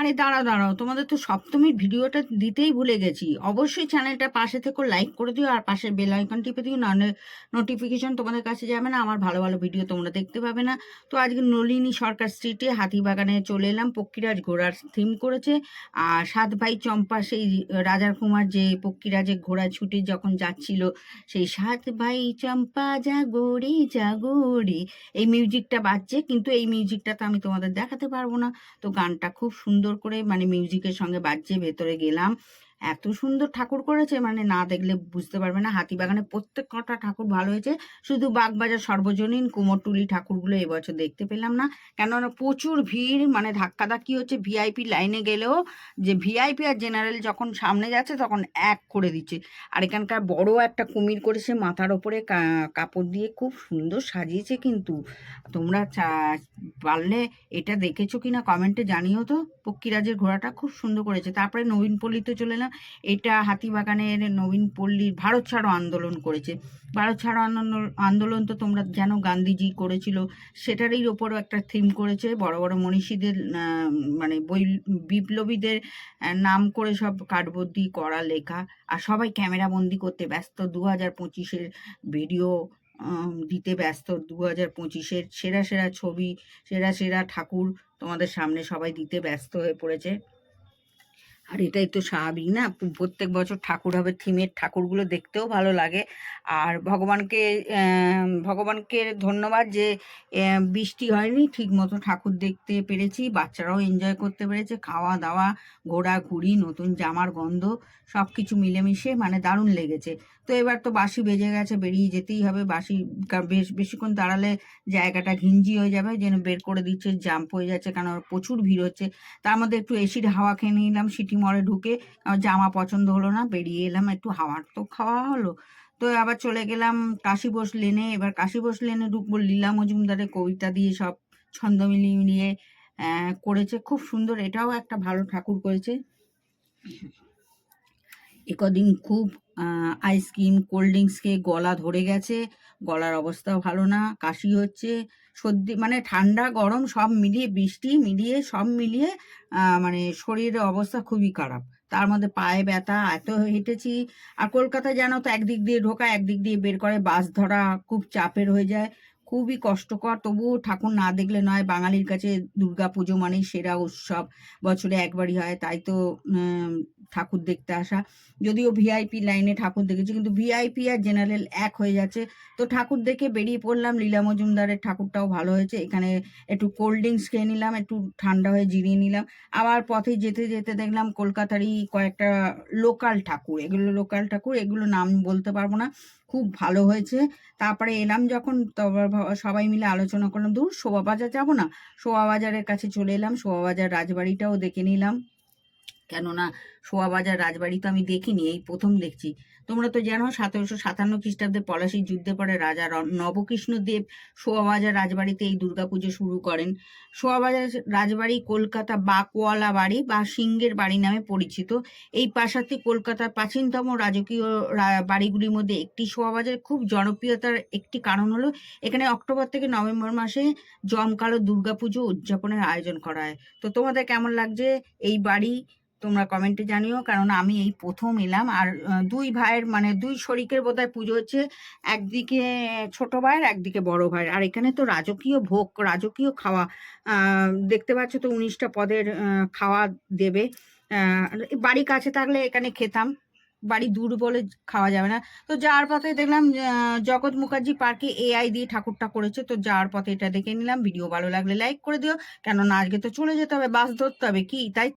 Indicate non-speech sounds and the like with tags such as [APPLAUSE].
আরে দাঁড়াও দাঁড়াও, তোমাদের তো সপ্তমীর ভিডিওটা দিতেই ভুলে গেছি। অবশ্যই চ্যানেলটা পাশে থেকে লাইক করে দিও আর পাশের বেল আইকন টিপে দিও, নাহলে নোটিফিকেশন তোমাদের কাছে যাবে না, আমার ভালো ভালো ভিডিও তোমরা দেখতে পাবে না। তো আজকে নলিনী সরকার স্ট্রিটে হাতিবাগানে চলে এলাম, পক্ষীরাজ ঘোড়ার থিম করেছে। আর সাত ভাই চম্পা, সেই রাজার কুমার যে পক্ষীরাজের ঘোড়া ছুটে যখন যাচ্ছিল, সেই সাত ভাই চম্পা জাগরে জাগরে এই মিউজিকটা বাজছে, কিন্তু এই মিউজিকটা তো আমি তোমাদের দেখাতে পারব না। তো গানটা খুব সুন্দর করে মানে মিউজিকের সঙ্গে বাজছে ভেতরে গেলাম। এত সুন্দর ঠাকুর করেছে মানে না দেখলে বুঝতে পারবে না। হাতিবাগানে প্রত্যেক কটা ঠাকুর ভালো হয়েছে। শুধু বাগবাজার সর্বজনীন কুমোরটুলি ঠাকুরগুলো এবছর দেখতে পেলাম না। কেননা প্রচুর ভিড় মানে ধাক্কাধাক্কি হচ্ছে ভিআইপি লাইনে গেলেও যে ভিআইপি আর জেনারেল যখন সামনে যাচ্ছে তখন এক করে দিচ্ছে। আর এখানকার বড় একটা কুমির করেছে, মাথার ওপরে কাপড় দিয়ে খুব সুন্দর সাজিয়েছে কিন্তু। তোমরা পারলে এটা দেখেছ কিনা কমেন্টে জানিও তো। পক্ষীরাজের ঘোড়াটা খুব সুন্দর করেছে। তারপরে নবীনপল্লিতে চলে এলাম। এটা হাতিবাগানের নবীন পল্লীর ভারত ছাড়ো আন্দোলন করেছে। ভারত ছাড়ো আন্দোলন তো তোমরা জানো, গান্ধীজি করেছিল। সেটারই ওপরও একটা থিম করেছে। বড় বড় মনীষীদের মানে বই, বিপ্লবীদের নাম করে সব কাঠবন্দি করা লেখা। আর সবাই ক্যামেরা বন্দি করতে ব্যস্ত। দু হাজার পঁচিশের ভিডিও দিতে ব্যস্ত। দু হাজার পঁচিশের সেরা সেরা ছবি, সেরা সেরা ঠাকুর তোমাদের সামনে সবাই দিতে ব্যস্ত হয়ে পড়েছে। আর এটাই তো স্বাভাবিক না? প্রত্যেক বছর ঠাকুর হবে, থিমের ঠাকুরগুলো দেখতেও ভালো লাগে। আর ভগবানকে ভগবানকে ধন্যবাদ যে বৃষ্টি হয়নি, ঠিক মতো ঠাকুর দেখতে পেরেছি, বাচ্চারাও এনজয় করতে পেরেছে খাওয়া দাওয়া ঘোরাঘুরি, নতুন জামার গন্ধ সব কিছু মিলেমিশে মানে দারুণ লেগেছে। তো এবার তো বাসি বেজে গেছে, বেরিয়ে যেতেই হবে বাসি বেশ, বেশিক্ষণ দাঁড়ালে জায়গাটা ঘিঞ্জি হয়ে যাবে, যেন বের করে দিচ্ছে, জাম্প হয়ে যাচ্ছে কারণ প্রচুর ভিড় হচ্ছে। তার মধ্যে একটু এসির হাওয়া খেয়ে নিলাম, সিটি মলে ঢুকে জামা পছন্দ হলো না বেরিয়ে এলাম একটু হাওয়ার তো খাওয়া হলো। তো আবার চলে গেলাম কাশীবোস লেনে এবার কাশীবোস লেনে ঢুকবো লীলা মজুমদারের কবিতা দিয়ে সব ছন্দ মিলিয়ে মিলিয়ে করেছে খুব সুন্দর এটাও একটা ভালো ঠাকুর করেছে। [LAUGHS] একদিন খুব আইসক্রিম কোল্ড ড্রিঙ্কস খেয়ে গলা ধরে গেছে, গলার অবস্থাও ভালো না, কাশি হচ্ছে, সর্দি মানে ঠান্ডা, গরম সব মিলিয়ে, বৃষ্টি মিলিয়ে, সব মিলিয়ে মানে শরীরের অবস্থা খুবই খারাপ। তার মধ্যে পায়ে ব্যথা, এত হেঁটেছি। আর কলকাতা জানো তো, একদিক দিয়ে ঢোকা, একদিক দিয়ে বের করে, বাস ধরা খুব চাপের হয়ে যায়। খুবই কষ্টকর। তবুও ঠাকুর না দেখলে নয়, বাঙালির কাছে দুর্গা পুজো মানেই সেরা উৎসব। বছরে একবারই হয়, তাই তো ঠাকুর দেখতে আসা। যদিও ভিআইপি লাইনে ঠাকুর দেখেছি, কিন্তু ভিআইপি আর জেনারেল এক হয়ে যাচ্ছে। তো ঠাকুর দেখে বেরিয়ে পড়লাম, লীলা মজুমদারের ঠাকুরটাও ভালো হয়েছে। এখানে একটু কোল্ড ড্রিঙ্কস খেয়ে নিলাম, একটু ঠান্ডা হয়ে জিরিয়ে নিলাম। আবার পথে যেতে যেতে দেখলাম কলকাতারই কয়েকটা লোকাল ঠাকুর। এগুলো লোকাল ঠাকুর, এগুলো নাম বলতে পারব না। খুব ভালো হয়েছে। তারপরে এলাম যখন, তবে সবাই মিলে আলোচনা করলাম। দূর শোভাবাজার যাব না? শোভাবাজারের কাছে চলে এলাম, শোভাবাজার রাজবাড়িটাও দেখে নিলাম। কেননা শোয়াবাজার রাজবাড়ি তো আমি দেখিনি, এই প্রথম দেখছি। তোমরা তো জানো সতেরোশো সাতান্ন খ্রিস্টাব্দে পলাশির যুদ্ধে পরে রাজা নবকৃষ্ণদেব শোয়াবাজার রাজবাড়িতে এই দুর্গাপুজো শুরু করেন। শোয়াবাজার রাজবাড়ি কলকাতা বাকওয়ালা বাড়ি বা সিংহের বাড়ি নামে পরিচিত। এই প্রাসাদটি কলকাতার প্রাচীনতম রাজকীয় বাড়িগুলির মধ্যে একটি। শোয়াবাজার খুব জনপ্রিয়তার একটি কারণ হলো, এখানে অক্টোবর থেকে নভেম্বর মাসে জমকালো দুর্গাপুজো উদযাপনের আয়োজন করা হয়। তো তোমাদের কেমন লাগছে এই বাড়ি তোমরা কমেন্টে জানিও, কারণ আমি এই প্রথম এলাম। আর দুই ভাইয়ের মানে দুই শরিকের বোধহয় পুজো হচ্ছে একদিকে ছোট ভাইয়ের, একদিকে বড় ভাইয়ের। আর এখানে তো রাজকীয় ভোগ, রাজকীয় খাওয়া দেখতে পাচ্ছ তো উনিশটা পদের খাওয়া দেবে। বাড়ি কাছে থাকলে এখানে খেতাম। বাড়ি দূর বলে খাওয়া যাবে না। তো যাওয়ার পথে দেখলাম জগৎ মুখার্জি পার্কে এআই দিয়ে ঠাকুরটা করেছে। তো যাওয়ার পথে এটা দেখে নিলাম। ভিডিও ভালো লাগলে লাইক করে দিও। কেননা আজকে তো চলে যেতে হবে, বাস ধরতে হবে। কি? তাই